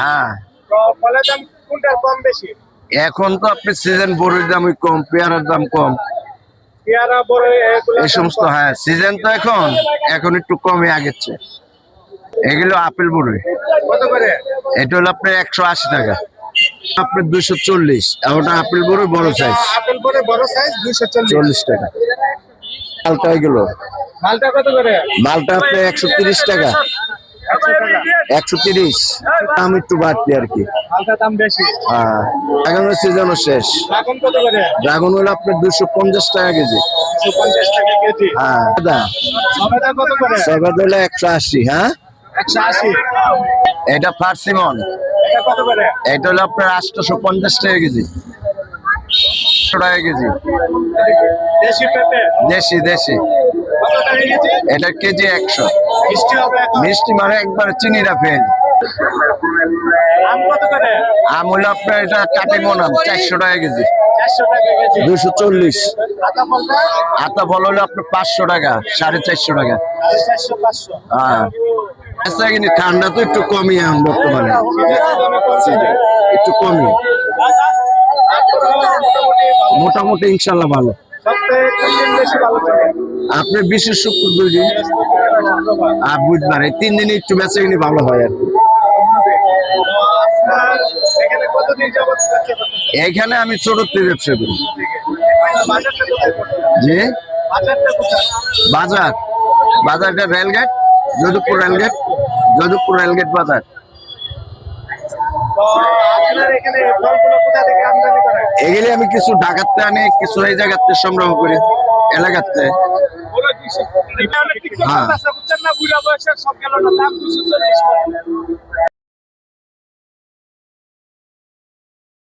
হ্যাঁ। ফলের দাম কোনটার কম বেশি এখন তো আপনি সিজন বড়ির দাম কম পেয়ারার দাম কম। এই সমস্ত হ্যাঁ সিজন তো এখন এখন একটু কমে আগের চেয়ে। এগুলো আপেল বড়ি। কত করে? এটা হলো আপনার একশো আশি টাকা। আপনার দুশো চল্লিশ ওটা আপেল বড়ি বড় সাইজ আপেল বড় বড় সাইজ চল্লিশ টাকা। মালটা এগুলো। মালটা কত করে? মালটা আপনার একশো তিরিশ টাকা। একশো তিরিশ। দাম একটু বাড়তি আর কি। হ্যাঁ ড্রাগনের সিজনও শেষ। এখন ড্রাগন হলো আপনার দুশো পঞ্চাশ টাকা কেজি। হ্যাঁ দাদা সবেদা হলো একশো আশি হ্যাঁ? এটা ফার্সিমন। এটা হলো আপনার আটশোশো পঞ্চাশ টাকা কেজি। টাকা কেজি। দেশি দেশি। এটা কেজি একশো। মিষ্টি মানে একবার চিনিটা ফেল আম কত করে আম হলো আপনার এটা কাটিং আম চারশো টাকা কেজি। দুশো চল্লিশ। আতা ফল হলো আপনার পাঁচশো টাকা, সাড়ে চারশো টাকা। হ্যাঁ। আচ্ছা ঠান্ডা তো একটু কমই এখন বর্তমানে। একটু কমই। মোটামুটি ইনশাল্লাহ ভালো। আপনার বিশেষ শুক্র ধন্যবাদ। আর বুধবার এই তিন দিনে একটু বেচা কিনি ভালো হয় আর এখানে আমি ছোটতে ব্যবসা করি? যে বাজার বাজারটা rail gate Jadupur rail gate Jadupur rail gate বাজার আপনার এখানে? এগুলি আমি কিছু ডাকাতে আনি কিছু এই জায়গাতে সংগ্রহ করি এলাকাতে। হ্যাঁ।